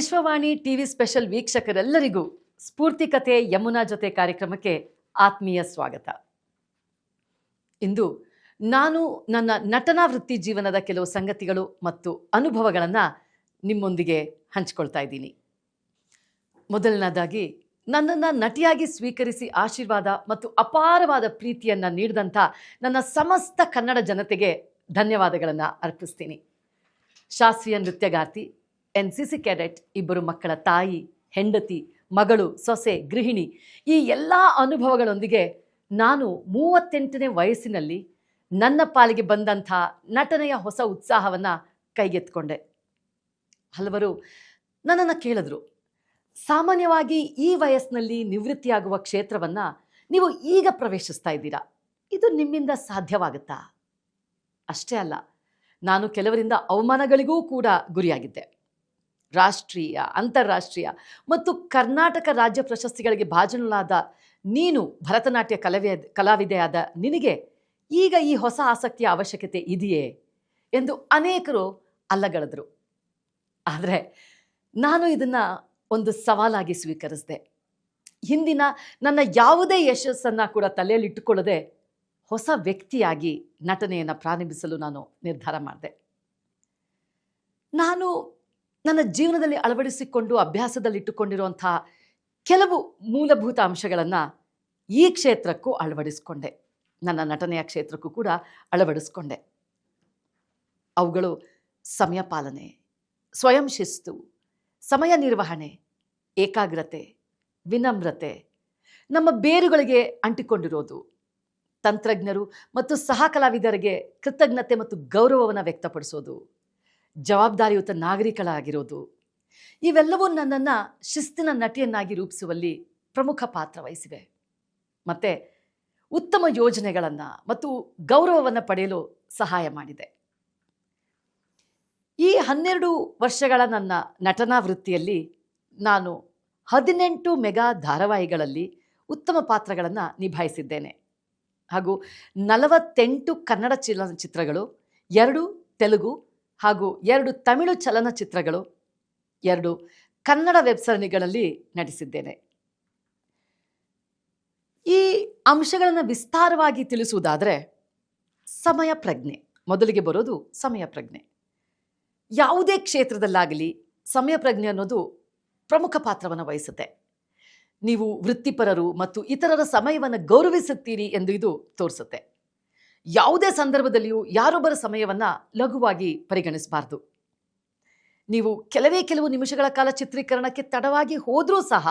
Vishwavani TV special ವೀಕ್ಷಕರೆಲ್ಲರಿಗೂ ಸ್ಫೂರ್ತಿ ಕಥೆ ಯಮುನಾ ಜೊತೆ ಕಾರ್ಯಕ್ರಮಕ್ಕೆ ಆತ್ಮೀಯ ಸ್ವಾಗತ. ಇಂದು ನಾನು ನನ್ನ ನಟನಾ ವೃತ್ತಿ ಜೀವನದ ಕೆಲವು ಸಂಗತಿಗಳು ಮತ್ತು ಅನುಭವಗಳನ್ನು ನಿಮ್ಮೊಂದಿಗೆ ಹಂಚಿಕೊಳ್ತಾ ಇದ್ದೀನಿ. ಮೊದಲನೇದಾಗಿ, ನನ್ನನ್ನು ನಟಿಯಾಗಿ ಸ್ವೀಕರಿಸಿ ಆಶೀರ್ವಾದ ಮತ್ತು ಅಪಾರವಾದ ಪ್ರೀತಿಯನ್ನು ನೀಡಿದಂಥ ನನ್ನ ಸಮಸ್ತ ಕನ್ನಡ ಜನತೆಗೆ ಧನ್ಯವಾದಗಳನ್ನು ಅರ್ಪಿಸ್ತೀನಿ. ಶಾಸ್ತ್ರೀಯ ನೃತ್ಯಗಾರ್ತಿ ಎನ್ ಸಿ ಸಿ ಕ್ಯಾಡೆಟ್ ಇಬ್ಬರು ಮಕ್ಕಳ ತಾಯಿ, ಹೆಂಡತಿ, ಮಗಳು, ಸೊಸೆ, ಗೃಹಿಣಿ ಈ ಎಲ್ಲ ಅನುಭವಗಳೊಂದಿಗೆ ನಾನು ಮೂವತ್ತೆಂಟನೇ ವಯಸ್ಸಿನಲ್ಲಿ ನನ್ನ ಪಾಲಿಗೆ ಬಂದಂಥ ನಟನೆಯ ಹೊಸ ಉತ್ಸಾಹವನ್ನು ಕೈಗೆತ್ಕೊಂಡೆ ಹಲವರು ನನ್ನನ್ನು ಕೇಳಿದ್ರು, ಸಾಮಾನ್ಯವಾಗಿ ಈ ವಯಸ್ಸಿನಲ್ಲಿ ನಿವೃತ್ತಿಯಾಗುವ ಕ್ಷೇತ್ರವನ್ನು ನೀವು ಈಗ ಪ್ರವೇಶಿಸ್ತಾ ಇದ್ದೀರಾ? ಇದು ನಿಮ್ಮಿಂದ ಸಾಧ್ಯವಾಗುತ್ತಾ? ಅಷ್ಟೇ ಅಲ್ಲ, ನಾನು ಕೆಲವರಿಂದ ಅವಮಾನಗಳಿಗೂ ಕೂಡ ಗುರಿಯಾಗಿದ್ದೆ. ರಾಷ್ಟ್ರೀಯ, ಅಂತಾರಾಷ್ಟ್ರೀಯ ಮತ್ತು ಕರ್ನಾಟಕ ರಾಜ್ಯ ಪ್ರಶಸ್ತಿಗಳಿಗೆ ಭಾಜನಲಾದ ನೀನು ಭರತನಾಟ್ಯ ಕಲಾವಿದ ಕಲಾವಿದೆಯಾದ ನಿನಗೆ ಈಗ ಈ ಹೊಸ ಆಸಕ್ತಿಯ ಅವಶ್ಯಕತೆ ಇದೆಯೇ? ಎಂದು ಅನೇಕರು ಅಲ್ಲಗಳೆದರು. ಆದರೆ ನಾನು ಇದನ್ನು ಒಂದು ಸವಾಲಾಗಿ ಸ್ವೀಕರಿಸಿದೆ. ಹಿಂದಿನ ನನ್ನ ಯಾವುದೇ ಯಶಸ್ಸನ್ನು ಕೂಡ ತಲೆಯಲ್ಲಿಟ್ಟುಕೊಳ್ಳದೆ ಹೊಸ ವ್ಯಕ್ತಿಯಾಗಿ ನಟನೆಯನ್ನು ಪ್ರಾರಂಭಿಸಲು ನಾನು ನಿರ್ಧಾರ ಮಾಡಿದೆ. ನಾನು ನನ್ನ ಜೀವನದಲ್ಲಿ ಅಳವಡಿಸಿಕೊಂಡು ಅಭ್ಯಾಸದಲ್ಲಿಟ್ಟುಕೊಂಡಿರುವಂಥ ಕೆಲವು ಮೂಲಭೂತ ಅಂಶಗಳನ್ನು ಈ ಕ್ಷೇತ್ರಕ್ಕೂ ಅಳವಡಿಸಿಕೊಂಡೆ. ನನ್ನ ನಟನೆಯ ಕ್ಷೇತ್ರಕ್ಕೂ ಕೂಡ ಅಳವಡಿಸ್ಕೊಂಡೆ. ಅವುಗಳು ಸಮಯ ಪಾಲನೆ, ಸ್ವಯಂ ಶಿಸ್ತು, ಸಮಯ ನಿರ್ವಹಣೆ, ಏಕಾಗ್ರತೆ, ವಿನಮ್ರತೆ, ನಮ್ಮ ಬೇರುಗಳಿಗೆ ಅಂಟಿಕೊಂಡಿರೋದು, ತಂತ್ರಜ್ಞರು ಮತ್ತು ಸಹ ಕಲಾವಿದರಿಗೆ ಕೃತಜ್ಞತೆ ಮತ್ತು ಗೌರವವನ್ನು ವ್ಯಕ್ತಪಡಿಸೋದು. ಜವಾಬ್ದಾರಿಯುತ ನಾಗರಿಕಳಾಗಿರೋದು. ಇವೆಲ್ಲವೂ ನನ್ನನ್ನು ಶಿಸ್ತಿನ ನಟಿಯನ್ನಾಗಿ ರೂಪಿಸುವಲ್ಲಿ ಪ್ರಮುಖ ಪಾತ್ರ ವಹಿಸಿವೆ. ಮತ್ತು ಉತ್ತಮ ಯೋಜನೆಗಳನ್ನು ಮತ್ತು ಗೌರವವನ್ನು ಪಡೆಯಲು ಸಹಾಯ ಮಾಡಿದೆ. ಈ ಹನ್ನೆರಡು ವರ್ಷಗಳ ನನ್ನ ನಟನಾ ವೃತ್ತಿಯಲ್ಲಿ ನಾನು ಹದಿನೆಂಟು ಮೆಗಾ ಧಾರಾವಾಹಿಗಳಲ್ಲಿ ಉತ್ತಮ ಪಾತ್ರಗಳನ್ನು ನಿಭಾಯಿಸಿದ್ದೇನೆ. ಹಾಗೂ ನಲವತ್ತೆಂಟು ಕನ್ನಡ ಚಲನಚಿತ್ರಗಳು ಎರಡು ತೆಲುಗು ಹಾಗೂ ಎರಡು ತಮಿಳು ಚಲನಚಿತ್ರಗಳು ಎರಡು ಕನ್ನಡ ವೆಬ್ ಸರಣಿಗಳಲ್ಲಿ ನಟಿಸಿದ್ದೇನೆ. ಈ ಅಂಶಗಳನ್ನು ವಿಸ್ತಾರವಾಗಿ ತಿಳಿಸುವುದಾದರೆ ಸಮಯ ಪ್ರಜ್ಞೆ. ಮೊದಲಿಗೆ ಬರೋದು ಸಮಯ ಪ್ರಜ್ಞೆ. ಯಾವುದೇ ಕ್ಷೇತ್ರದಲ್ಲಾಗಲಿ ಸಮಯ ಪ್ರಜ್ಞೆ ಅನ್ನೋದು ಪ್ರಮುಖ ಪಾತ್ರವನ್ನು ವಹಿಸುತ್ತೆ. ನೀವು ವೃತ್ತಿಪರರು ಮತ್ತು ಇತರರ ಸಮಯವನ್ನು ಗೌರವಿಸುತ್ತೀರಿ ಎಂದು ಇದು ತೋರಿಸುತ್ತೆ. ಯಾವುದೇ ಸಂದರ್ಭದಲ್ಲಿಯೂ ಯಾರೊಬ್ಬರ ಸಮಯವನ್ನು ಲಘುವಾಗಿ ಪರಿಗಣಿಸಬಾರ್ದು. ನೀವು ಕೆಲವೇ ಕೆಲವು ನಿಮಿಷಗಳ ಕಾಲ ಚಿತ್ರೀಕರಣಕ್ಕೆ ತಡವಾಗಿ ಹೋದರೂ ಸಹ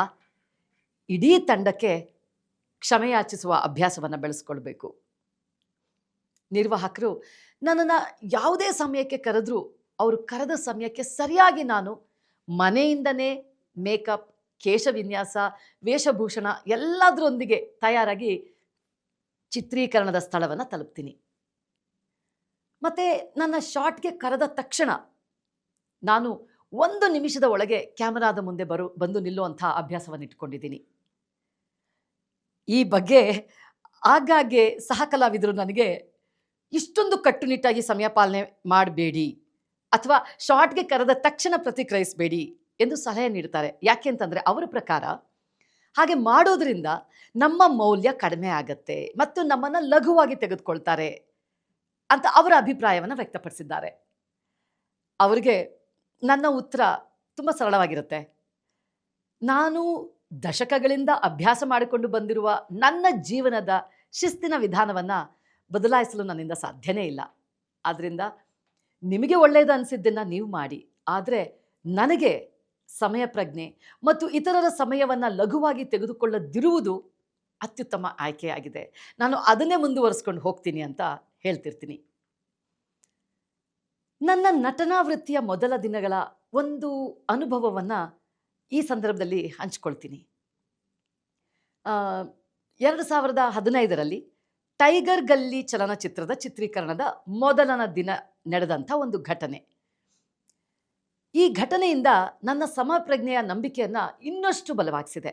ಇಡೀ ತಂಡಕ್ಕೆ ಕ್ಷಮೆಯಾಚಿಸುವ ಅಭ್ಯಾಸವನ್ನು ಬೆಳೆಸ್ಕೊಳ್ಬೇಕು. ನಿರ್ವಾಹಕರು ನನ್ನನ್ನು ಯಾವುದೇ ಸಮಯಕ್ಕೆ ಕರೆದರೂ ಅವರು ಕರೆದ ಸಮಯಕ್ಕೆ ಸರಿಯಾಗಿ ನಾನು ಮನೆಯಿಂದನೇ ಮೇಕಪ್, ಕೇಶವಿನ್ಯಾಸ, ವೇಷಭೂಷಣ ಎಲ್ಲದರೊಂದಿಗೆ ತಯಾರಾಗಿ ಚಿತ್ರೀಕರಣದ ಸ್ಥಳವನ್ನು ತಲುಪ್ತೀನಿ. ಮತ್ತು ನನ್ನ ಶಾಟ್ಗೆ ಕರೆದ ತಕ್ಷಣ ನಾನು ಒಂದು ನಿಮಿಷದ ಒಳಗೆ ಕ್ಯಾಮರಾದ ಮುಂದೆ ಬರು, ಬಂದು ನಿಲ್ಲುವಂಥ ಅಭ್ಯಾಸವನ್ನು ಇಟ್ಕೊಂಡಿದ್ದೀನಿ. ಈ ಬಗ್ಗೆ ಆಗಾಗ್ಗೆ ಸಹ ಕಲಾವಿದರು ನನಗೆ ಇಷ್ಟೊಂದು ಕಟ್ಟುನಿಟ್ಟಾಗಿ ಸಮಯ ಪಾಲನೆ ಮಾಡಬೇಡಿ ಅಥವಾ ಶಾರ್ಟ್ಗೆ ಕರೆದ ತಕ್ಷಣ ಪ್ರತಿಕ್ರಿಯಿಸಬೇಡಿ ಎಂದು ಸಲಹೆ ನೀಡ್ತಾರೆ. ಯಾಕೆ ಅಂತಂದರೆ ಅವರ ಪ್ರಕಾರ ಹಾಗೆ ಮಾಡೋದ್ರಿಂದ ನಮ್ಮ ಮೌಲ್ಯ ಕಡಿಮೆ ಆಗತ್ತೆ ಮತ್ತು ನಮ್ಮನ್ನು ಲಘುವಾಗಿ ತೆಗೆದುಕೊಳ್ತಾರೆ ಅಂತ ಅವರ ಅಭಿಪ್ರಾಯವನ್ನು ವ್ಯಕ್ತಪಡಿಸಿದ್ದಾರೆ. ಅವರಿಗೆ ನನ್ನ ಉತ್ತರ ತುಂಬ ಸರಳವಾಗಿರುತ್ತೆ. ನಾನು ದಶಕಗಳಿಂದ ಅಭ್ಯಾಸ ಮಾಡಿಕೊಂಡು ಬಂದಿರುವ ನನ್ನ ಜೀವನದ ಶಿಸ್ತಿನ ವಿಧಾನವನ್ನು ಬದಲಾಯಿಸಲು ನನ್ನಿಂದ ಸಾಧ್ಯನೇ ಇಲ್ಲ. ಆದ್ದರಿಂದ ನಿಮಗೆ ಒಳ್ಳೆಯದು ಅನಿಸಿದ್ದನ್ನು ನೀವು ಮಾಡಿ. ಆದರೆ ನನಗೆ ಸಮಯ ಪ್ರಜ್ಞೆ ಮತ್ತು ಇತರರ ಸಮಯವನ್ನು ಲಘುವಾಗಿ ತೆಗೆದುಕೊಳ್ಳದಿರುವುದು ಅತ್ಯುತ್ತಮ ಆಯ್ಕೆಯಾಗಿದೆ. ನಾನು ಅದನ್ನೇ ಮುಂದುವರಿಸ್ಕೊಂಡು ಹೋಗ್ತೀನಿ ಅಂತ ಹೇಳ್ತಿರ್ತೀನಿ. ನನ್ನ ನಟನಾ ವೃತ್ತಿಯ ಮೊದಲ ದಿನಗಳ ಒಂದು ಅನುಭವವನ್ನು ಈ ಸಂದರ್ಭದಲ್ಲಿ ಹಂಚ್ಕೊಳ್ತೀನಿ. ಎರಡು ಸಾವಿರದ ಹದಿನೈದರಲ್ಲಿ ಟೈಗರ್ ಗಲ್ಲಿ ಚಲನಚಿತ್ರದ ಚಿತ್ರೀಕರಣದ ಮೊದಲನ ದಿನ ನಡೆದಂಥ ಒಂದು ಘಟನೆ. ಈ ಘಟನೆಯಿಂದ ನನ್ನ ಸಮಪ್ರಜ್ಞೆಯ ನಂಬಿಕೆಯನ್ನು ಇನ್ನಷ್ಟು ಬಲವಾಗಿಸಿದೆ.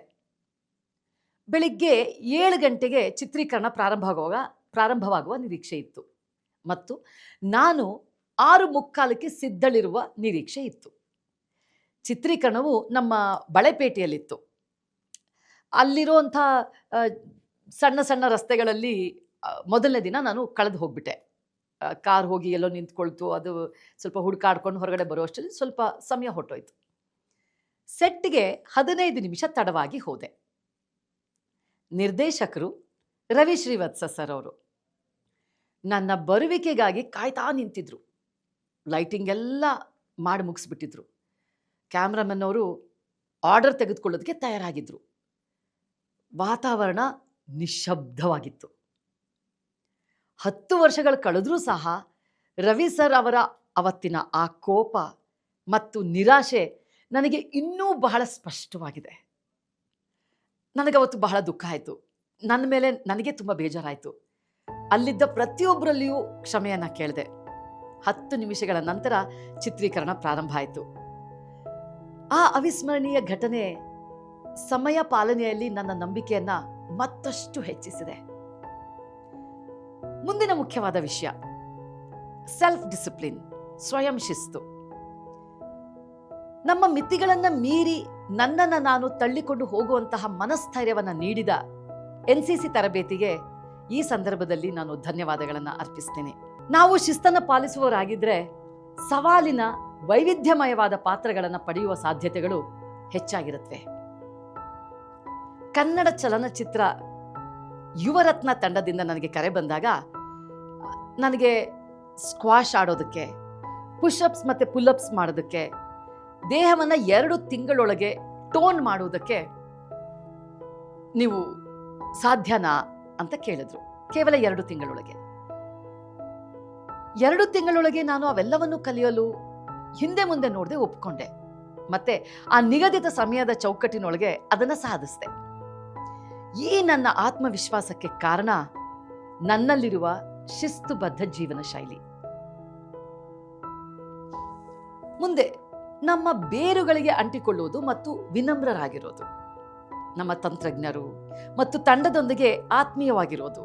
ಬೆಳಿಗ್ಗೆ ಏಳು ಗಂಟೆಗೆ ಚಿತ್ರೀಕರಣ ಪ್ರಾರಂಭವಾಗುವಾಗ ಪ್ರಾರಂಭವಾಗುವ ನಿರೀಕ್ಷೆ ಇತ್ತು. ಮತ್ತು ನಾನು ಆರು ಮುಕ್ಕಾಲಕ್ಕೆ ಸಿದ್ಧಳಿರುವ ನಿರೀಕ್ಷೆ ಇತ್ತು. ಚಿತ್ರೀಕರಣವು ನಮ್ಮ ಬಳೆಪೇಟೆಯಲ್ಲಿತ್ತು. ಅಲ್ಲಿರುವಂಥ ಸಣ್ಣ ಸಣ್ಣ ರಸ್ತೆಗಳಲ್ಲಿ ಮೊದಲನೇ ದಿನ ನಾನು ಕಳೆದು ಹೋಗ್ಬಿಟ್ಟೆ. ಕಾರ್ ಹೋಗಿ ಎಲ್ಲೋ ನಿಂತ್ಕೊಳ್ತು, ಅದು ಸ್ವಲ್ಪ ಹುಡುಕಾಡ್ಕೊಂಡು ಹೊರಗಡೆ ಬರುವಷ್ಟರಲ್ಲಿ ಸ್ವಲ್ಪ ಸಮಯ ಹೊಟ್ಟೋಯ್ತು ಸೆಟ್ಗೆ ಹದಿನೈದು ನಿಮಿಷ ತಡವಾಗಿ ಹೋದೆ. ನಿರ್ದೇಶಕರು ರವಿ ಶ್ರೀವತ್ಸ ಸರ್ ಅವರು ನನ್ನ ಬರುವಿಕೆಗಾಗಿ ಕಾಯ್ತಾ ನಿಂತಿದ್ರು. ಲೈಟಿಂಗ್ ಎಲ್ಲ ಮಾಡಿ ಮುಗಿಸ್ಬಿಟ್ಟಿದ್ರು. ಕ್ಯಾಮ್ರಾಮನ್ ಅವರು ಆರ್ಡರ್ ತೆಗೆದುಕೊಳ್ಳೋದಕ್ಕೆ ತಯಾರಾಗಿದ್ರು. ವಾತಾವರಣ ನಿಶ್ಶಬ್ದವಾಗಿತ್ತು. ಹತ್ತು ವರ್ಷಗಳು ಕಳೆದ್ರೂ ಸಹ ರವಿ ಸರ್ ಅವರ ಅವತ್ತಿನ ಆ ಕೋಪ ಮತ್ತು ನಿರಾಶೆ ನನಗೆ ಇನ್ನೂ ಬಹಳ ಸ್ಪಷ್ಟವಾಗಿದೆ. ನನಗವತ್ತು ಬಹಳ ದುಃಖ ಆಯಿತು. ನನ್ನ ಮೇಲೆ ನನಗೆ ತುಂಬ ಬೇಜಾರಾಯಿತು. ಅಲ್ಲಿದ್ದ ಪ್ರತಿಯೊಬ್ಬರಲ್ಲಿಯೂ ಕ್ಷಮೆಯನ್ನು ಕೇಳಿದೆ. ಹತ್ತು ನಿಮಿಷಗಳ ನಂತರ ಚಿತ್ರೀಕರಣ ಪ್ರಾರಂಭ ಆಯಿತು. ಆ ಅವಿಸ್ಮರಣೀಯ ಘಟನೆ ಸಮಯ ಪಾಲನೆಯಲ್ಲಿ ನನ್ನ ನಂಬಿಕೆಯನ್ನು ಮತ್ತಷ್ಟು ಹೆಚ್ಚಿಸಿದೆ. ಮುಂದಿನ ಮುಖ್ಯವಾದ ವಿಷಯ. ಸೆಲ್ಫ್ ಡಿಸಿಪ್ಲಿನ್ ಸ್ವಯಂ ಶಿಸ್ತು. ನಮ್ಮ ಮಿತಿಗಳನ್ನು ಮೀರಿ ನನ್ನನ್ನು ನಾನು ತಳ್ಳಿಕೊಂಡು ಹೋಗುವಂತಹ ಮನಸ್ಥೈರ್ಯವನ್ನು ನೀಡಿದ ಎನ್ ಸಿ ಸಿ ತರಬೇತಿಗೆ ಈ ಸಂದರ್ಭದಲ್ಲಿ ನಾನು ಧನ್ಯವಾದಗಳನ್ನು ಅರ್ಪಿಸ್ತೇನೆ. ನಾವು ಶಿಸ್ತನ್ನು ಪಾಲಿಸುವವರಾಗಿದ್ರೆ ಸವಾಲಿನ ವೈವಿಧ್ಯಮಯವಾದ ಪಾತ್ರಗಳನ್ನು ಪಡೆಯುವ ಸಾಧ್ಯತೆಗಳು ಹೆಚ್ಚಾಗಿರುತ್ತವೆ ಕನ್ನಡ ಚಲನಚಿತ್ರ ಯುವರತ್ನ ತಂಡದಿಂದ ನನಗೆ ಕರೆ ಬಂದಾಗ ನನಗೆ ಸ್ಕ್ವಾಶ್ ಆಡೋದಕ್ಕೆ ಪುಷಪ್ಸ್ ಮತ್ತು ಪುಲ್ಅಪ್ಸ್ ಮಾಡೋದಕ್ಕೆ, ದೇಹವನ್ನು ಎರಡು ತಿಂಗಳೊಳಗೆ ಟೋನ್ ಮಾಡುವುದಕ್ಕೆ ನೀವು ಸಾಧ್ಯನಾ ಅಂತ ಕೇಳಿದ್ರು. ಕೇವಲ ಎರಡು ತಿಂಗಳೊಳಗೆ. ಎರಡು ತಿಂಗಳೊಳಗೆ ನಾನು ಅವೆಲ್ಲವನ್ನು ಕಲಿಯಲು ಹಿಂದೆ ಮುಂದೆ ನೋಡದೆ ಒಪ್ಕೊಂಡೆ. ಮತ್ತೆ ಆ ನಿಗದಿತ ಸಮಯದ ಚೌಕಟ್ಟಿನೊಳಗೆ ಅದನ್ನು ಸಾಧಿಸಿದೆ. ಈ ನನ್ನ ಆತ್ಮವಿಶ್ವಾಸಕ್ಕೆ ಕಾರಣ ನನ್ನಲ್ಲಿರುವ ಶಿಸ್ತುಬದ್ಧ ಜೀವನ ಶೈಲಿ. ಮುಂದೆ ನಮ್ಮ ಬೇರುಗಳಿಗೆ ಅಂಟಿಕೊಳ್ಳುವುದು ಮತ್ತು ವಿನಮ್ರರಾಗಿರೋದು. ನಮ್ಮ ತಂತ್ರಜ್ಞರು ಮತ್ತು ತಂಡದೊಂದಿಗೆ ಆತ್ಮೀಯವಾಗಿರೋದು.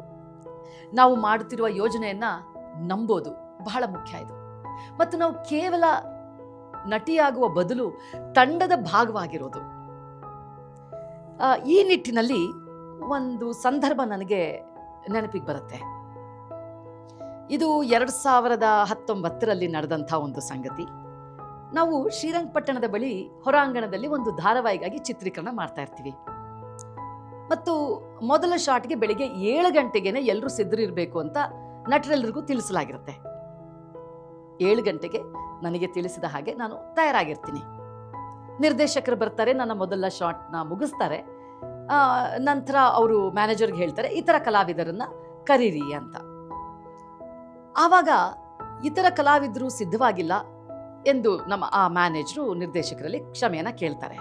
ನಾವು ಮಾಡುತ್ತಿರುವ ಯೋಜನೆಯನ್ನ ನಂಬೋದು, ಬಹಳ ಮುಖ್ಯ ಇದು. ಮತ್ತು ನಾವು ಕೇವಲ ನಟಿಯಾಗುವ ಬದಲು ತಂಡದ ಭಾಗವಾಗಿರೋದು. ಈ ನಿಟ್ಟಿನಲ್ಲಿ ಒಂದು ಸಂದರ್ಭ ನನಗೆ ನೆನಪಿಗೆ ಬರುತ್ತೆ. ಇದು ಎರಡು ಸಾವಿರದ ಹತ್ತೊಂಬತ್ತರಲ್ಲಿ ನಡೆದಂಥ ಒಂದು ಸಂಗತಿ. ನಾವು ಶ್ರೀರಂಗಪಟ್ಟಣದ ಬಳಿ ಹೊರಾಂಗಣದಲ್ಲಿ ಒಂದು ಧಾರಾವಾಹಿಗಾಗಿ ಚಿತ್ರೀಕರಣ ಮಾಡ್ತಾ ಇರ್ತೀವಿ. ಮತ್ತು ಮೊದಲ ಶಾಟ್ಗೆ ಬೆಳಿಗ್ಗೆ ಏಳು ಗಂಟೆಗೇನೆ ಎಲ್ಲರೂ ಸಿದ್ಧರಿರಬೇಕು ಅಂತ ನಟರೆಲ್ಲರಿಗೂ ತಿಳಿಸಲಾಗಿರುತ್ತೆ. ಏಳು ಗಂಟೆಗೆ ನನಗೆ ತಿಳಿಸಿದ ಹಾಗೆ ನಾನು ತಯಾರಾಗಿರ್ತೀನಿ. ನಿರ್ದೇಶಕರು ಬರ್ತಾರೆ, ನನ್ನ ಮೊದಲ ಶಾಟ್ನ ಮುಗಿಸ್ತಾರೆ. ನಂತರ ಅವರು ಮ್ಯಾನೇಜರ್ಗೆ ಹೇಳ್ತಾರೆ ಇತರ ಕಲಾವಿದರನ್ನ ಕರೀರಿ ಅಂತ. ಆವಾಗ ಇತರ ಕಲಾವಿದರು ಸಿದ್ಧವಾಗಿಲ್ಲ ಎಂದು ನಮ್ಮ ಆ ಮ್ಯಾನೇಜರು ನಿರ್ದೇಶಕರಲ್ಲಿ ಕ್ಷಮೆಯನ್ನು ಕೇಳ್ತಾರೆ.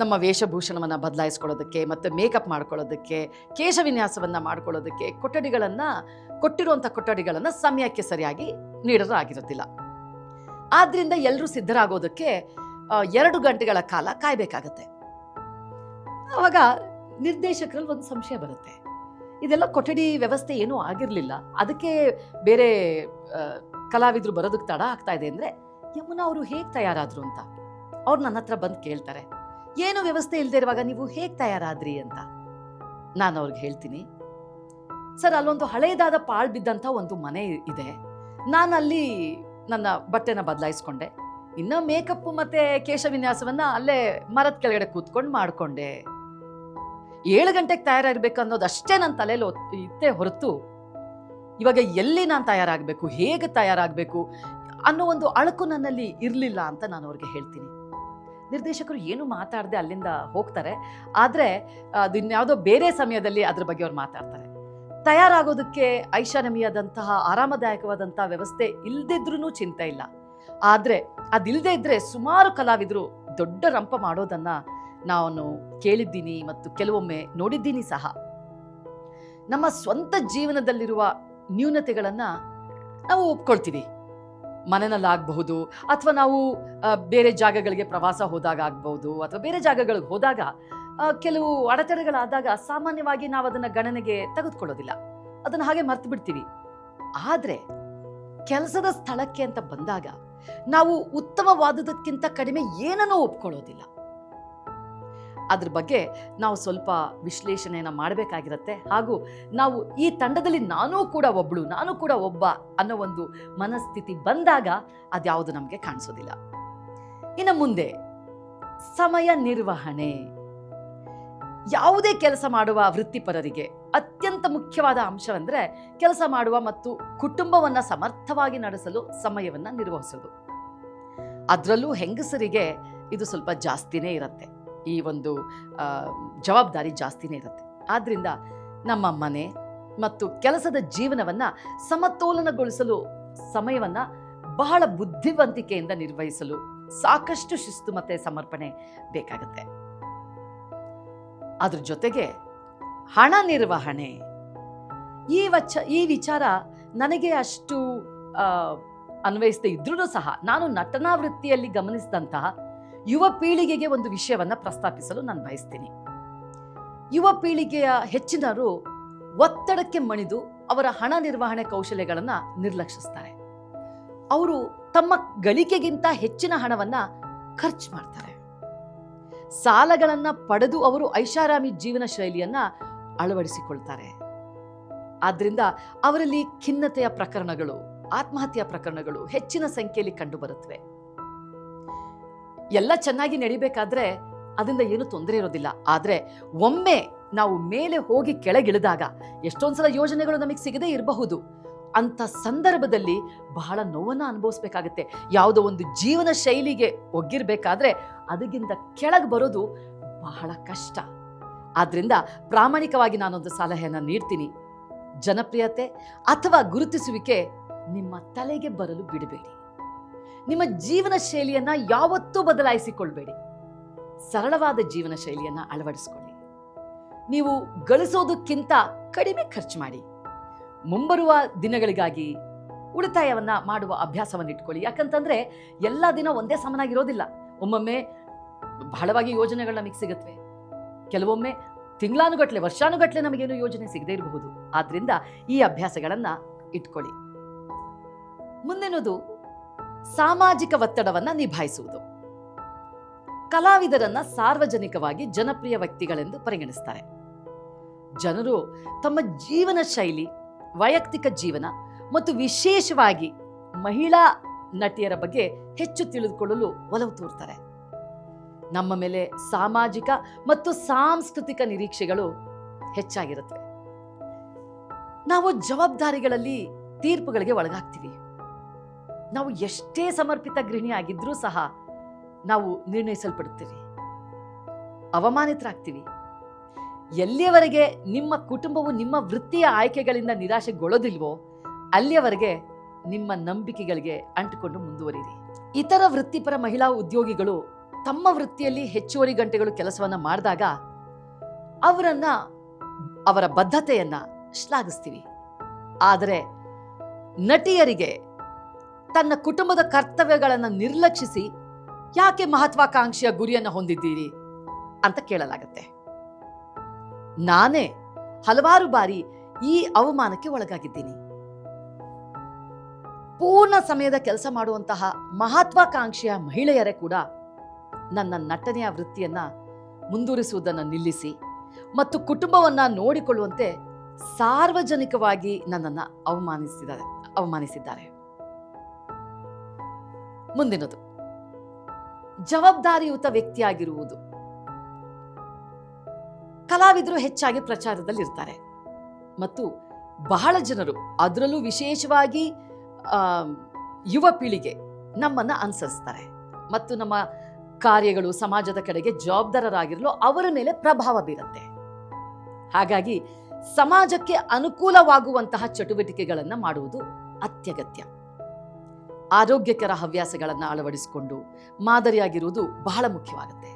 ನಮ್ಮ ವೇಷಭೂಷಣವನ್ನು ಬದಲಾಯಿಸ್ಕೊಳ್ಳೋದಕ್ಕೆ ಮತ್ತು ಮೇಕಪ್ ಮಾಡ್ಕೊಳ್ಳೋದಕ್ಕೆ, ಕೇಶವಿನ್ಯಾಸವನ್ನು ಮಾಡ್ಕೊಳ್ಳೋದಕ್ಕೆ ಕೊಠಡಿಗಳನ್ನು ಕೊಟ್ಟಿರುವಂಥ ಕೊಠಡಿಗಳನ್ನು ಸಮಯಕ್ಕೆ ಸರಿಯಾಗಿ ನೀಡಲಾಗಿರೋದಿಲ್ಲ ಆದ್ದರಿಂದ ಎಲ್ಲರೂ ಸಿದ್ಧರಾಗೋದಕ್ಕೆ ಎರಡು ಗಂಟೆಗಳ ಕಾಲ ಕಾಯಬೇಕಾಗತ್ತೆ. ಆವಾಗ ನಿರ್ದೇಶಕರಲ್ಲಿ ಒಂದು ಸಂಶಯ ಬರುತ್ತೆ. ಇದೆಲ್ಲ ಕೊಠಡಿ ವ್ಯವಸ್ಥೆ ಏನೂ ಆಗಿರಲಿಲ್ಲ. ಅದಕ್ಕೆ ಬೇರೆ ಕಲಾವಿದರು ಬರೋದಕ್ಕೆ ತಡ ಆಗ್ತಾ ಇದೆ ಅಂದರೆ ಯಮುನಾ ಅವರು ಹೇಗೆ ತಯಾರಾದರು ಅಂತ. ಅವ್ರು ನನ್ನ ಹತ್ರ ಬಂದು ಕೇಳ್ತಾರೆ. ಏನು ವ್ಯವಸ್ಥೆ ಇಲ್ಲದೆ ಇರುವಾಗ ನೀವು ಹೇಗೆ ತಯಾರಾದ್ರಿ ಅಂತ. ನಾನು ಅವ್ರಿಗೆ ಹೇಳ್ತೀನಿ. ಸರ್, ಅಲ್ಲೊಂದು ಹಳೆಯದಾದ ಪಾಳು ಬಿದ್ದಂಥ ಒಂದು ಮನೆ ಇದೆ. ನಾನು ಅಲ್ಲಿ ನನ್ನ ಬಟ್ಟೆನ ಬದಲಾಯಿಸ್ಕೊಂಡೆ. ಇನ್ನು ಮೇಕಪ್ ಮತ್ತು ಕೇಶವಿನ್ಯಾಸವನ್ನು ಅಲ್ಲೇ ಮರದ ಕೆಳಗಡೆ ಕೂತ್ಕೊಂಡು ಮಾಡ್ಕೊಂಡೆ. ಏಳು ಗಂಟೆಗೆ ತಯಾರಾಗಬೇಕು ಅನ್ನೋದು ಅಷ್ಟೇ ನನ್ನ ತಲೆಯಲ್ಲಿ ಇತ್ತೇ ಹೊರತು ಇವಾಗ ಎಲ್ಲಿ ನಾನು ತಯಾರಾಗಬೇಕು, ಹೇಗೆ ತಯಾರಾಗಬೇಕು ಅನ್ನೋ ಒಂದು ಅಳಕು ನನ್ನಲ್ಲಿ ಇರಲಿಲ್ಲ ಅಂತ ನಾನು ಅವ್ರಿಗೆ ಹೇಳ್ತೀನಿ. ನಿರ್ದೇಶಕರು ಏನು ಮಾತಾಡದೆ ಅಲ್ಲಿಂದ ಹೋಗ್ತಾರೆ, ಆದರೆ ಅದು ಇನ್ಯಾವುದೋ ಬೇರೆ ಸಮಯದಲ್ಲಿ ಅದ್ರ ಬಗ್ಗೆ ಅವ್ರು ಮಾತಾಡ್ತಾರೆ. ತಯಾರಾಗೋದಕ್ಕೆ ಐಷಾರಾಮಿಯಾದಂತಹ ಆರಾಮದಾಯಕವಾದಂತಹ ವ್ಯವಸ್ಥೆ ಇಲ್ಲದಿದ್ರೂ ಚಿಂತೆ ಇಲ್ಲ. ಆದರೆ ಅದಿಲ್ಲದೆ ಇದ್ರೆ ಸುಮಾರು ಕಲಾವಿದರು ದೊಡ್ಡ ರಂಪ ಮಾಡೋದನ್ನ ನಾನು ಕೇಳಿದ್ದೀನಿ ಮತ್ತು ಕೆಲವೊಮ್ಮೆ ನೋಡಿದ್ದೀನಿ ಸಹ. ನಮ್ಮ ಸ್ವಂತ ಜೀವನದಲ್ಲಿರುವ ನ್ಯೂನತೆಗಳನ್ನು ನಾವು ಒಪ್ಕೊಳ್ತೀವಿ. ಮನೆಯಲ್ಲಾಗಬಹುದು ಅಥವಾ ನಾವು ಬೇರೆ ಜಾಗಗಳಿಗೆ ಪ್ರವಾಸ ಹೋದಾಗ ಆಗ್ಬಹುದು ಅಥವಾ ಬೇರೆ ಜಾಗಗಳಿಗೆ ಹೋದಾಗ ಕೆಲವು ಅಡೆತಡೆಗಳಾದಾಗ ಸಾಮಾನ್ಯವಾಗಿ ನಾವು ಅದನ್ನ ಗಣನೆಗೆ ತೆಗೆದುಕೊಳ್ಳೋದಿಲ್ಲ. ಅದನ್ನ ಹಾಗೆ ಮರ್ತು ಬಿಡ್ತೀವಿ. ಆದರೆ ಕೆಲಸದ ಸ್ಥಳಕ್ಕೆ ಅಂತ ಬಂದಾಗ ನಾವು ಉತ್ತಮವಾದುದಕ್ಕಿಂತ ಕಡಿಮೆ ಏನನ್ನೂ ಒಪ್ಕೊಳ್ಳೋದಿಲ್ಲ. ಅದ್ರ ಬಗ್ಗೆ ನಾವು ಸ್ವಲ್ಪ ವಿಶ್ಲೇಷಣೆಯನ್ನು ಮಾಡಬೇಕಾಗಿರುತ್ತೆ. ಹಾಗೂ ನಾವು ಈ ತಂಡದಲ್ಲಿ ನಾನೂ ಕೂಡ ಒಬ್ಬಳು ನಾನು ಕೂಡ ಒಬ್ಬ ಅನ್ನೋ ಒಂದು ಮನಸ್ಥಿತಿ ಬಂದಾಗ ಅದ್ಯಾವುದು ನಮಗೆ ಕಾಣಿಸೋದಿಲ್ಲ. ಇನ್ನು ಮುಂದೆ ಸಮಯ ನಿರ್ವಹಣೆ. ಯಾವುದೇ ಕೆಲಸ ಮಾಡುವ ವೃತ್ತಿಪರರಿಗೆ ಅತ್ಯಂತ ಮುಖ್ಯವಾದ ಅಂಶವೆಂದರೆ ಕೆಲಸ ಮಾಡುವ ಮತ್ತು ಕುಟುಂಬವನ್ನು ಸಮರ್ಥವಾಗಿ ನಡೆಸಲು ಸಮಯವನ್ನು ನಿರ್ವಹಿಸೋದು. ಅದರಲ್ಲೂ ಹೆಂಗಸರಿಗೆ ಇದು ಸ್ವಲ್ಪ ಜಾಸ್ತಿನೇ ಇರುತ್ತೆ. ಈ ಒಂದು ಜವಾಬ್ದಾರಿ ಜಾಸ್ತಿನೇ ಇರುತ್ತೆ. ಆದ್ದರಿಂದ ನಮ್ಮ ಮನೆ ಮತ್ತು ಕೆಲಸದ ಜೀವನವನ್ನು ಸಮತೋಲನಗೊಳಿಸಲು ಸಮಯವನ್ನು ಬಹಳ ಬುದ್ಧಿವಂತಿಕೆಯಿಂದ ನಿರ್ವಹಿಸಲು ಸಾಕಷ್ಟು ಶಿಸ್ತು ಮತ್ತೆ ಸಮರ್ಪಣೆ ಬೇಕಾಗುತ್ತೆ. ಅದ್ರ ಜೊತೆಗೆ ಹಣ ನಿರ್ವಹಣೆ. ಈ ವಚ, ಈ ವಿಚಾರ ನನಗೆ ಅಷ್ಟು ಅನ್ವಯಿಸದೇ ಇದ್ರೂ ಸಹ ನಾನು ನಟನಾ ವೃತ್ತಿಯಲ್ಲಿ ಗಮನಿಸಿದಂತಹ ಯುವ ಪೀಳಿಗೆಗೆ ಒಂದು ವಿಷಯವನ್ನ ಪ್ರಸ್ತಾಪಿಸಲು ನಾನು ಬಯಸ್ತೀನಿ. ಯುವ ಪೀಳಿಗೆಯ ಹೆಚ್ಚಿನರು ಒತ್ತಡಕ್ಕೆ ಮಣಿದು ಅವರ ಹಣ ನಿರ್ವಹಣೆ ಕೌಶಲ್ಯಗಳನ್ನು ನಿರ್ಲಕ್ಷಿಸ್ತಾರೆ. ಅವರು ತಮ್ಮ ಗಳಿಕೆಗಿಂತ ಹೆಚ್ಚಿನ ಹಣವನ್ನ ಖರ್ಚು ಮಾಡ್ತಾರೆ. ಸಾಲಗಳನ್ನ ಪಡೆದು ಅವರು ಐಷಾರಾಮಿ ಜೀವನ ಶೈಲಿಯನ್ನ ಅಳವಡಿಸಿಕೊಳ್ತಾರೆ. ಆದ್ದರಿಂದ ಅವರಲ್ಲಿ ಖಿನ್ನತೆಯ ಪ್ರಕರಣಗಳು ಆತ್ಮಹತ್ಯಾ ಪ್ರಕರಣಗಳು ಹೆಚ್ಚಿನ ಸಂಖ್ಯೆಯಲ್ಲಿ ಕಂಡುಬರುತ್ತವೆ. ಎಲ್ಲ ಚೆನ್ನಾಗಿ ನಡಿಬೇಕಾದ್ರೆ ಅದರಿಂದ ಏನು ತೊಂದರೆ ಇರೋದಿಲ್ಲ. ಆದರೆ ಒಮ್ಮೆ ನಾವು ಮೇಲೆ ಹೋಗಿ ಕೆಳಗಿಳಿದಾಗ ಎಷ್ಟೊಂದ್ಸಲ ಯೋಜನೆಗಳು ನಮಗೆ ಸಿಗದೇ ಇರಬಹುದು. ಅಂಥ ಸಂದರ್ಭದಲ್ಲಿ ಬಹಳ ನೋವನ್ನು ಅನುಭವಿಸ್ಬೇಕಾಗತ್ತೆ. ಯಾವುದೋ ಒಂದು ಜೀವನ ಶೈಲಿಗೆ ಒಗ್ಗಿರಬೇಕಾದ್ರೆ ಅದಕ್ಕಿಂತ ಕೆಳಗೆ ಬರೋದು ಬಹಳ ಕಷ್ಟ. ಆದ್ದರಿಂದ ಪ್ರಾಮಾಣಿಕವಾಗಿ ನಾನೊಂದು ಸಲಹೆಯನ್ನು ನೀಡ್ತೀನಿ. ಜನಪ್ರಿಯತೆ ಅಥವಾ ಗುರುತಿಸುವಿಕೆ ನಿಮ್ಮ ತಲೆಗೆ ಬರಲು ಬಿಡಬೇಡಿ. ನಿಮ್ಮ ಜೀವನ ಶೈಲಿಯನ್ನ ಯಾವತ್ತೂ ಬದಲಾಯಿಸಿಕೊಳ್ಬೇಡಿ. ಸರಳವಾದ ಜೀವನ ಶೈಲಿಯನ್ನ ಅಳವಡಿಸ್ಕೊಳ್ಳಿ. ನೀವು ಗಳಿಸೋದಕ್ಕಿಂತ ಕಡಿಮೆ ಖರ್ಚು ಮಾಡಿ. ಮುಂಬರುವ ದಿನಗಳಿಗಾಗಿ ಉಳಿತಾಯವನ್ನ ಮಾಡುವ ಅಭ್ಯಾಸವನ್ನು ಇಟ್ಕೊಳ್ಳಿ ಯಾಕಂತಂದ್ರೆ ಎಲ್ಲ ದಿನ ಒಂದೇ ಸಮನಾಗಿರೋದಿಲ್ಲ. ಒಮ್ಮೊಮ್ಮೆ ಬಹಳವಾಗಿ ಯೋಜನೆಗಳು ನಮಗೆ ಸಿಗುತ್ತವೆ ಕೆಲವೊಮ್ಮೆ ತಿಂಗಳಾನುಗಟ್ಲೆ, ವರ್ಷಾನುಗಟ್ಲೆ ನಮಗೇನು ಯೋಜನೆ ಸಿಗದೇ ಇರಬಹುದು. ಆದ್ರಿಂದ ಈ ಅಭ್ಯಾಸಗಳನ್ನ ಇಟ್ಕೊಳ್ಳಿ. ಮುಂದಿನದು ಸಾಮಾಜಿಕ ಒತ್ತಡವನ್ನು ನಿಭಾಯಿಸುವುದು. ಕಲಾವಿದರನ್ನ ಸಾರ್ವಜನಿಕವಾಗಿ ಜನಪ್ರಿಯ ವ್ಯಕ್ತಿಗಳೆಂದು ಪರಿಗಣಿಸ್ತಾರೆ. ಜನರು ತಮ್ಮ ಜೀವನ ಶೈಲಿ, ವೈಯಕ್ತಿಕ ಜೀವನ ಮತ್ತು ವಿಶೇಷವಾಗಿ ಮಹಿಳಾ ನಟಿಯರ ಬಗ್ಗೆ ಹೆಚ್ಚು ತಿಳಿದುಕೊಳ್ಳಲು ಒಲವು ತೋರ್ತಾರೆ ನಮ್ಮ ಮೇಲೆ ಸಾಮಾಜಿಕ ಮತ್ತು ಸಾಂಸ್ಕೃತಿಕ ನಿರೀಕ್ಷೆಗಳು ಹೆಚ್ಚಾಗಿರುತ್ತವೆ. ನಾವು ಜವಾಬ್ದಾರಿಗಳಲ್ಲಿ ತೀರ್ಪುಗಳಿಗೆ ಒಳಗಾಗ್ತೀವಿ. ನಾವು ಎಷ್ಟೇ ಸಮರ್ಪಿತ ಗೃಹಿಣಿ ಆಗಿದ್ರೂ ಸಹ ನಾವು ನಿರ್ಣಯಿಸಲ್ಪಡುತ್ತೀವಿ. ಅವಮಾನಿತರಾಗ್ತೀವಿ. ಎಲ್ಲಿಯವರೆಗೆ ನಿಮ್ಮ ಕುಟುಂಬವು ನಿಮ್ಮ ವೃತ್ತಿಯ ಆಯ್ಕೆಗಳಿಂದ ನಿರಾಶೆಗೊಳ್ಳೋದಿಲ್ವೋ, ಅಲ್ಲಿಯವರೆಗೆ ನಿಮ್ಮ ನಂಬಿಕೆಗಳಿಗೆ ಅಂಟಿಕೊಂಡು ಮುಂದುವರಿಯಿರಿ. ಇತರ ವೃತ್ತಿಪರ ಮಹಿಳಾ ಉದ್ಯೋಗಿಗಳು ತಮ್ಮ ವೃತ್ತಿಯಲ್ಲಿ ಹೆಚ್ಚುವರಿ ಗಂಟೆಗಳು ಕೆಲಸವನ್ನು ಮಾಡಿದಾಗ ಅವರನ್ನ, ಅವರ ಬದ್ಧತೆಯನ್ನು ಶ್ಲಾಘಿಸ್ತೀವಿ. ಆದರೆ ನಟಿಯರಿಗೆ ತನ್ನ ಕುಟುಂಬದ ಕರ್ತವ್ಯಗಳನ್ನು ನಿರ್ಲಕ್ಷಿಸಿ ಯಾಕೆ ಮಹತ್ವಾಕಾಂಕ್ಷೆಯ ಗುರಿಯನ್ನು ಹೊಂದಿದ್ದೀರಿ ಅಂತ ಕೇಳಲಾಗತ್ತೆ. ನಾನೇ ಹಲವಾರು ಬಾರಿ ಈ ಅವಮಾನಕ್ಕೆ ಒಳಗಾಗಿದ್ದೀನಿ. ಪೂರ್ಣ ಸಮಯದ ಕೆಲಸ ಮಾಡುವಂತಹ ಮಹತ್ವಾಕಾಂಕ್ಷೆಯ ಮಹಿಳೆಯರೇ ಕೂಡ ನನ್ನ ನಟನೆಯ ವೃತ್ತಿಯನ್ನ ಮುಂದುವರಿಸುವುದನ್ನು ನಿಲ್ಲಿಸಿ ಮತ್ತು ಕುಟುಂಬವನ್ನ ನೋಡಿಕೊಳ್ಳುವಂತೆ ಸಾರ್ವಜನಿಕವಾಗಿ ನನ್ನನ್ನು ಅವಮಾನಿಸಿದ್ದಾರೆ ಅವಮಾನಿಸಿದ್ದಾರೆ. ಮುಂದಿನದು. ಜವಾಬ್ದಾರಿಯುತ ವ್ಯಕ್ತಿಯಾಗಿರುವುದು. ಕಲಾವಿದರು ಹೆಚ್ಚಾಗಿ ಪ್ರಚಾರದಲ್ಲಿರ್ತಾರೆ. ಮತ್ತು ಬಹಳ ಜನರು ಅದರಲ್ಲೂ ವಿಶೇಷವಾಗಿ ಯುವ ಪೀಳಿಗೆ ನಮ್ಮನ್ನು ಅನುಸರಿಸ್ತಾರೆ. ಮತ್ತು ನಮ್ಮ ಕಾರ್ಯಗಳು ಸಮಾಜದ ಕಡೆಗೆ ಜವಾಬ್ದಾರರಾಗಿರಲು ಅವರ ಮೇಲೆ ಪ್ರಭಾವ ಬೀರುತ್ತೆ. ಹಾಗಾಗಿ ಸಮಾಜಕ್ಕೆ ಅನುಕೂಲವಾಗುವಂತಹ ಚಟುವಟಿಕೆಗಳನ್ನು ಮಾಡುವುದು ಅತ್ಯಗತ್ಯ. ಆರೋಗ್ಯಕರ ಹವ್ಯಾಸಗಳನ್ನು ಅಳವಡಿಸಿಕೊಂಡು ಮಾದರಿಯಾಗಿರುವುದು ಬಹಳ ಮುಖ್ಯವಾಗುತ್ತೆ.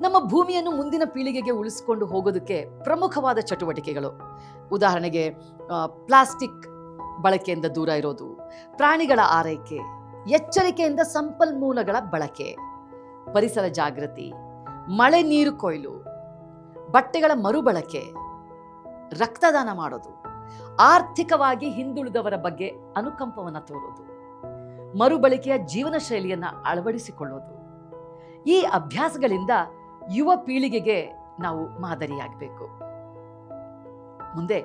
ನಮ್ಮ ಭೂಮಿಯನ್ನು ಮುಂದಿನ ಪೀಳಿಗೆಗೆ ಉಳಿಸಿಕೊಂಡು ಹೋಗೋದಕ್ಕೆ ಪ್ರಮುಖವಾದ ಚಟುವಟಿಕೆಗಳು. ಉದಾಹರಣೆಗೆ ಪ್ಲಾಸ್ಟಿಕ್ ಬಳಕೆಯಿಂದ ದೂರ ಇರೋದು, ಪ್ರಾಣಿಗಳ ಆರೈಕೆ, ಎಚ್ಚರಿಕೆಯಿಂದ ಸಂಪನ್ಮೂಲಗಳ ಬಳಕೆ, ಪರಿಸರ ಜಾಗೃತಿ, ಮಳೆ ನೀರು ಕೊಯ್ಲು, ಬಟ್ಟೆಗಳ ಮರುಬಳಕೆ, ರಕ್ತದಾನ ಮಾಡೋದು, ಆರ್ಥಿಕವಾಗಿ ಹಿಂದುಳಿದವರ ಬಗ್ಗೆ ಅನುಕಂಪವನ್ನು ತೋರೋದು. ಮರುಬಳಕೆಯ ಜೀವನ ಶೈಲಿಯನ್ನು ಅಳವಡಿಸಿಕೊಳ್ಳೋದು. ಈ ಅಭ್ಯಾಸಗಳಿಂದ ಯುವ ಪೀಳಿಗೆಗೆ ನಾವು ಮಾದರಿಯಾಗಬೇಕು. ಮುಂದೆ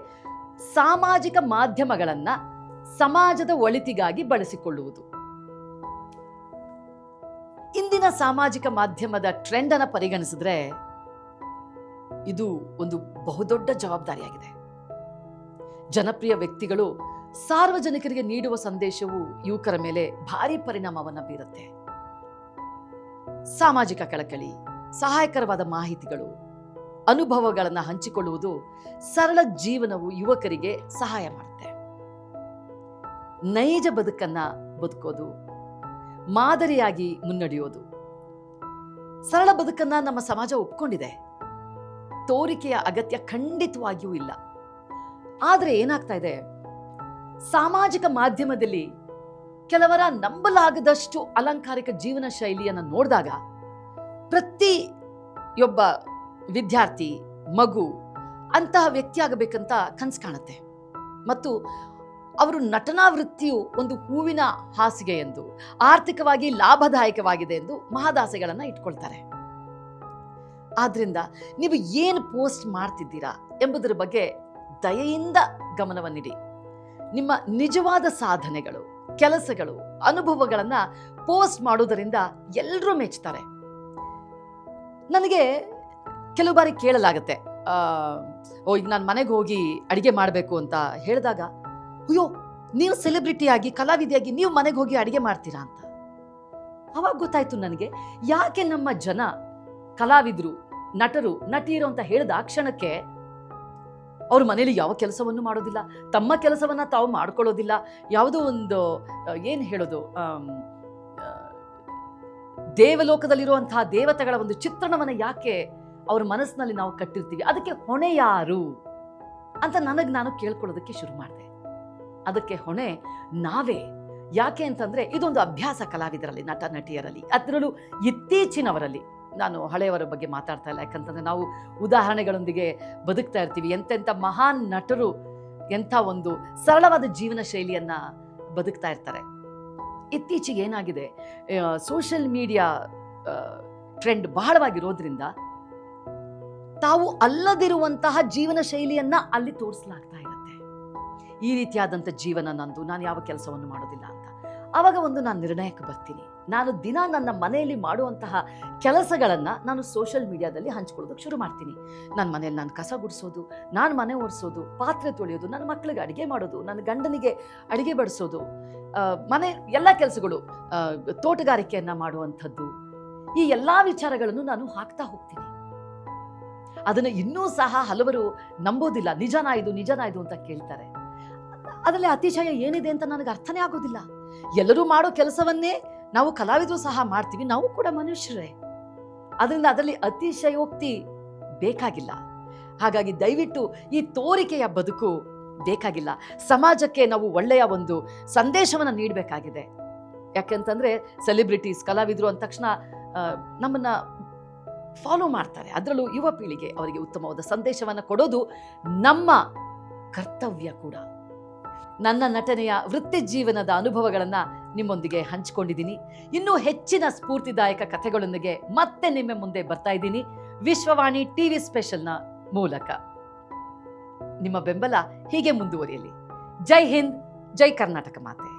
ಸಾಮಾಜಿಕ ಮಾಧ್ಯಮಗಳನ್ನ ಸಮಾಜದ ಒಳಿತಿಗಾಗಿ ಬಳಸಿಕೊಳ್ಳುವುದು. ಇಂದಿನ ಸಾಮಾಜಿಕ ಮಾಧ್ಯಮದ ಟ್ರೆಂಡ್ ಅನ್ನು ಪರಿಗಣಿಸಿದ್ರೆ ಇದು ಒಂದು ಬಹುದೊಡ್ಡ ಜವಾಬ್ದಾರಿಯಾಗಿದೆ. ಜನಪ್ರಿಯ ವ್ಯಕ್ತಿಗಳು ಸಾರ್ವಜನಿಕರಿಗೆ ನೀಡುವ ಸಂದೇಶವು ಯುವಕರ ಮೇಲೆ ಭಾರಿ ಪರಿಣಾಮವನ್ನು ಬೀರುತ್ತೆ. ಸಾಮಾಜಿಕ ಕಳಕಳಿ, ಸಹಾಯಕರವಾದ ಮಾಹಿತಿಗಳು, ಅನುಭವಗಳನ್ನು ಹಂಚಿಕೊಳ್ಳುವುದು ಸರಳ ಜೀವನವು ಯುವಕರಿಗೆ ಸಹಾಯ ಮಾಡುತ್ತೆ. ನೈಜ ಬದುಕನ್ನ ಬದುಕೋದು, ಮಾದರಿಯಾಗಿ ಮುನ್ನಡೆಯೋದು. ಸರಳ ಬದುಕನ್ನ ನಮ್ಮ ಸಮಾಜ ಒಪ್ಕೊಂಡಿದೆ. ತೋರಿಕೆಯ ಅಗತ್ಯ ಖಂಡಿತವಾಗಿಯೂ ಇಲ್ಲ. ಆದರೆ ಏನಾಗ್ತಾ ಇದೆ? ಸಾಮಾಜಿಕ ಮಾಧ್ಯಮದಲ್ಲಿ ಕೆಲವರ ನಂಬಲಾಗದಷ್ಟು ಅಲಂಕಾರಿಕ ಜೀವನ ಶೈಲಿಯನ್ನು ನೋಡಿದಾಗ ಪ್ರತಿಯೊಬ್ಬ ವಿದ್ಯಾರ್ಥಿ, ಮಗು ಅಂತಹ ವ್ಯಕ್ತಿ ಆಗಬೇಕಂತ ಕನಸು ಕಾಣುತ್ತೆ. ಮತ್ತು ಅವರು ನಟನಾ ವೃತ್ತಿಯು ಒಂದು ಹೂವಿನ ಹಾಸಿಗೆ ಎಂದು, ಆರ್ಥಿಕವಾಗಿ ಲಾಭದಾಯಕವಾಗಿದೆ ಎಂದು ಮಹಾದಾಸೆಗಳನ್ನು ಇಟ್ಕೊಳ್ತಾರೆ. ಆದ್ದರಿಂದ ನೀವು ಏನು ಪೋಸ್ಟ್ ಮಾಡ್ತಿದ್ದೀರಾ ಎಂಬುದರ ಬಗ್ಗೆ ದಯೆಯಿಂದ ಗಮನವನ್ನಿಡಿ. ನಿಮ್ಮ ನಿಜವಾದ ಸಾಧನೆಗಳು, ಕೆಲಸಗಳು, ಅನುಭವಗಳನ್ನು ಪೋಸ್ಟ್ ಮಾಡೋದರಿಂದ ಎಲ್ಲರೂ ಮೆಚ್ತಾರೆ. ನನಗೆ ಕೆಲವು ಬಾರಿ ಕೇಳಲಾಗತ್ತೆ. ಓ, ಈಗ ನಾನು ಮನೆಗೆ ಹೋಗಿ ಅಡುಗೆ ಮಾಡಬೇಕು ಅಂತ ಹೇಳಿದಾಗ, ಅಯ್ಯೋ, ನೀವು ಸೆಲೆಬ್ರಿಟಿಯಾಗಿ ಕಲಾವಿದೆಯಾಗಿ ನೀವು ಮನೆಗೆ ಹೋಗಿ ಅಡುಗೆ ಮಾಡ್ತೀರಾ ಅಂತ? ಅವಾಗ ಗೊತ್ತಾಯ್ತು ನನಗೆ, ಯಾಕೆ ನಮ್ಮ ಜನ ಕಲಾವಿದರು, ನಟರು, ನಟಿಯರು ಅಂತ ಹೇಳಿದ ಆ ಕ್ಷಣಕ್ಕೆ ಅವ್ರ ಮನೇಲಿ ಯಾವ ಕೆಲಸವನ್ನು ಮಾಡೋದಿಲ್ಲ, ತಮ್ಮ ಕೆಲಸವನ್ನ ತಾವು ಮಾಡ್ಕೊಳ್ಳೋದಿಲ್ಲ. ಯಾವುದೋ ಒಂದು ಏನು ಹೇಳೋದು ದೇವಲೋಕದಲ್ಲಿರುವಂತಹ ದೇವತೆಗಳ ಒಂದು ಚಿತ್ರಣವನ್ನು ಯಾಕೆ ಅವ್ರ ಮನಸ್ಸಿನಲ್ಲಿ ನಾವು ಕಟ್ಟಿರ್ತೀವಿ? ಅದಕ್ಕೆ ಹೊಣೆ ಯಾರು? ಅಂತ ನನಗೆ ನಾನು ಕೇಳ್ಕೊಳ್ಳೋದಕ್ಕೆ ಶುರು ಮಾಡಿದೆ. ಅದಕ್ಕೆ ಹೊಣೆ ನಾವೇ. ಯಾಕೆ ಅಂತಂದ್ರೆ ಇದೊಂದು ಅಭ್ಯಾಸ ಕಲಾವಿದರಲ್ಲಿ, ನಟ, ನಟಿಯರಲ್ಲಿ, ಅದರಲ್ಲೂ ಇತ್ತೀಚಿನವರಲ್ಲಿ. ನಾನು ಹಳೆಯವರ ಬಗ್ಗೆ ಮಾತಾಡ್ತಾ ಇಲ್ಲ. ಯಾಕಂತಂದ್ರೆ ನಾವು ಉದಾಹರಣೆಗಳೊಂದಿಗೆ ಬದುಕ್ತಾ ಇರ್ತೀವಿ. ಎಂತೆಂಥ ಮಹಾನ್ ನಟರು, ಎಂಥ ಒಂದು ಸರಳವಾದ ಜೀವನ ಶೈಲಿಯನ್ನು ಬದುಕ್ತಾ ಇರ್ತಾರೆ. ಇತ್ತೀಚೆಗೆ ಏನಾಗಿದೆ ಸೋಷಿಯಲ್ ಮೀಡಿಯಾ ಟ್ರೆಂಡ್ ಬಹಳವಾಗಿರೋದ್ರಿಂದ ತಾವು ಅಲ್ಲದಿರುವಂತಹ ಜೀವನ ಶೈಲಿಯನ್ನ ಅಲ್ಲಿ ತೋರಿಸಲಾಗ್ತಾ ಇರುತ್ತೆ. ಈ ರೀತಿಯಾದಂಥ ಜೀವನ ನಂದು. ನಾನು ಯಾವ ಕೆಲಸವನ್ನು ಮಾಡೋದಿಲ್ಲ ಅಂತ. ಆವಾಗ ಒಂದು ನಾನು ನಿರ್ಣಯಕ್ಕೆ ಬರ್ತೀನಿ. ನಾನು ದಿನ ನನ್ನ ಮನೆಯಲ್ಲಿ ಮಾಡುವಂತಹ ಕೆಲಸಗಳನ್ನು ನಾನು ಸೋಷಿಯಲ್ ಮೀಡಿಯಾದಲ್ಲಿ ಹಂಚ್ಕೊಳ್ಳೋದಕ್ಕೆ ಶುರು ಮಾಡ್ತೀನಿ. ನನ್ನ ಮನೇಲಿ ನಾನು ಕಸ ಗುಡಿಸೋದು, ನಾನು ಮನೆ ಒರೆಸೋದು, ಪಾತ್ರೆ ತೊಳೆಯೋದು, ನನ್ನ ಮಕ್ಕಳಿಗೆ ಅಡುಗೆ ಮಾಡೋದು, ನನ್ನ ಗಂಡನಿಗೆ ಅಡುಗೆ ಬಡಿಸೋದು ಮನೆ ಎಲ್ಲ ಕೆಲಸಗಳು ತೋಟಗಾರಿಕೆಯನ್ನ ಮಾಡುವಂಥದ್ದು, ಈ ಎಲ್ಲ ವಿಚಾರಗಳನ್ನು ನಾನು ಹಾಕ್ತಾ ಹೋಗ್ತೀನಿ. ಅದನ್ನು ಇನ್ನೂ ಸಹ ಹಲವರು ನಂಬೋದಿಲ್ಲ, ನಿಜನಾ ಇದು ನಿಜನಾ ಇದು ಅಂತ ಕೇಳ್ತಾರೆ. ಅದರಲ್ಲಿ ಅತಿಶಯ ಏನಿದೆ ಅಂತ ನನಗೆ ಅರ್ಥನೇ ಆಗೋದಿಲ್ಲ. ಎಲ್ಲರೂ ಮಾಡೋ ಕೆಲಸವನ್ನೇ ನಾವು ಕಲಾವಿದರು ಸಹ ಮಾಡ್ತೀವಿ, ನಾವು ಕೂಡ ಮನುಷ್ಯರೇ. ಅದರಿಂದ ಅದರಲ್ಲಿ ಅತಿಶಯೋಕ್ತಿ ಬೇಕಾಗಿಲ್ಲ. ಹಾಗಾಗಿ ದಯವಿಟ್ಟು ಈ ತೋರಿಕೆಯ ಬದುಕು ಬೇಕಾಗಿಲ್ಲ. ಸಮಾಜಕ್ಕೆ ನಾವು ಒಳ್ಳೆಯ ಒಂದು ಸಂದೇಶವನ್ನು ನೀಡಬೇಕಾಗಿದೆ. ಯಾಕೆಂತಂದ್ರೆ ಸೆಲೆಬ್ರಿಟೀಸ್, ಕಲಾವಿದರು ಅಂದ ತಕ್ಷಣ ನಮ್ಮನ್ನು ಫಾಲೋ ಮಾಡ್ತಾರೆ. ಅದರಲ್ಲೂ ಯುವ ಪೀಳಿಗೆ ಅವರಿಗೆ ಉತ್ತಮವಾದ ಸಂದೇಶವನ್ನು ಕೊಡೋದು ನಮ್ಮ ಕರ್ತವ್ಯ ಕೂಡ. ನನ್ನ ನಟನೆಯ ವೃತ್ತಿ ಜೀವನದ ಅನುಭವಗಳನ್ನು ನಿಮ್ಮೊಂದಿಗೆ ಹಂಚಿಕೊಂಡಿದ್ದೀನಿ. ಇನ್ನೂ ಹೆಚ್ಚಿನ ಸ್ಫೂರ್ತಿದಾಯಕ ಕಥೆಗಳೊಂದಿಗೆ ಮತ್ತೆ ನಿಮ್ಮ ಮುಂದೆ ಬರ್ತಾ ಇದ್ದೀನಿ. ವಿಶ್ವವಾಣಿ ಟಿವಿ ಸ್ಪೆಷಲ್ನ ಮೂಲಕ. ನಿಮ್ಮ ಬೆಂಬಲ ಹೀಗೆ ಮುಂದುವರಿಯಲಿ. ಜೈ ಹಿಂದ್, ಜೈ ಕರ್ನಾಟಕ ಮಾತೆ.